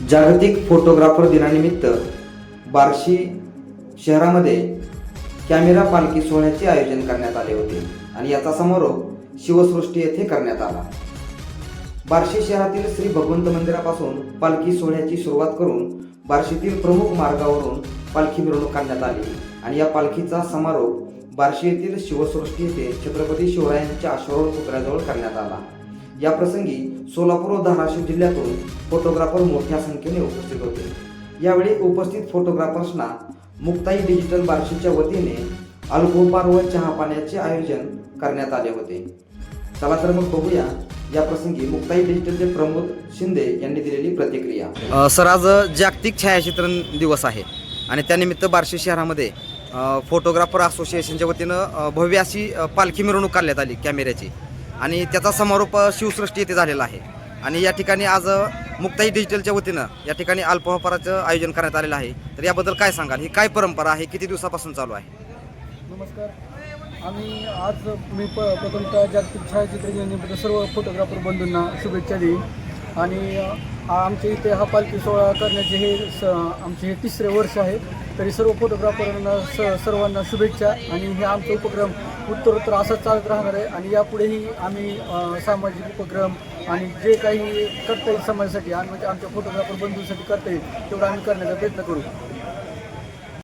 जागतिक फोटोग्राफर दिनानिमित्त बार्शी शहरामध्ये कॅमेरा पालखी सोहळ्याचे आयोजन करण्यात आले होते आणि याचा समारोप शिवसृष्टी येथे करण्यात आला. बार्शी शहरातील श्री भगवंत मंदिरापासून पालखी सोहळ्याची सुरुवात करून बार्शीतील प्रमुख मार्गावरून पालखी मिरवणूक काढण्यात आली आणि या पालखीचा समारोप बार्शी येथील शिवसृष्टी येथे छत्रपती शिवरायांच्या अश्वारूढ पुतळ्याजवळ करण्यात आला. या प्रसंगी सोलापूर व धाराशिव जिल्ह्यातून फोटोग्राफर मोठ्या संख्येने उपस्थित होते. यावेळी उपस्थित फोटोग्राफर्सना मुक्ताई डिजिटल बार्शीच्या वतीने अल्पोपार व चहा पाण्याचे आयोजन करण्यात आले होते. चला तर मग बघूया या प्रसंगी मुक्ताई डिजिटलचे प्रमोद शिंदे यांनी दिलेली प्रतिक्रिया. सर आज जागतिक छायाचित्रण दिवस आहे आणि त्यानिमित्त बार्शी शहरामध्ये फोटोग्राफर असोसिएशनच्या वतीनं भव्य अशी पालखी मिरवणूक काढण्यात आली कॅमेऱ्याची. आणि त्याचा समारोप शिवसृष्टी येथे झालेला आहे. आणि या ठिकाणी आज मुक्ताई डिजिटलच्या वतीनं या ठिकाणी अल्पोपहाराचं आयोजन करण्यात आलेलं आहे. तर याबद्दल काय सांगाल? ही काय परंपरा आहे? किती दिवसापासून चालू आहे? नमस्कार. आम्ही आज मी प प्रथमतः जागतिक छायाचित्र दिनानिमित्त सर्व फोटोग्राफर बंधूंना शुभेच्छा देईन. आणि आमच्या इथे हा पालखी सोहळा करण्याचे हे स आमचे हे तिसरे वर्ष आहे. तरी सर्व फोटोग्राफरांना स सर्वांना शुभेच्छा. आणि हे आमचा उपक्रम उत्तरोत्तर असंच चालत राहणार आहे. आणि यापुढेही आम्ही सामाजिक उपक्रम आणि जे काही करता येईल समाजासाठी आणि म्हणजे आमच्या फोटोग्राफर बंधूंसाठी करता येईल तेवढं आम्ही करण्याचा प्रयत्न करू.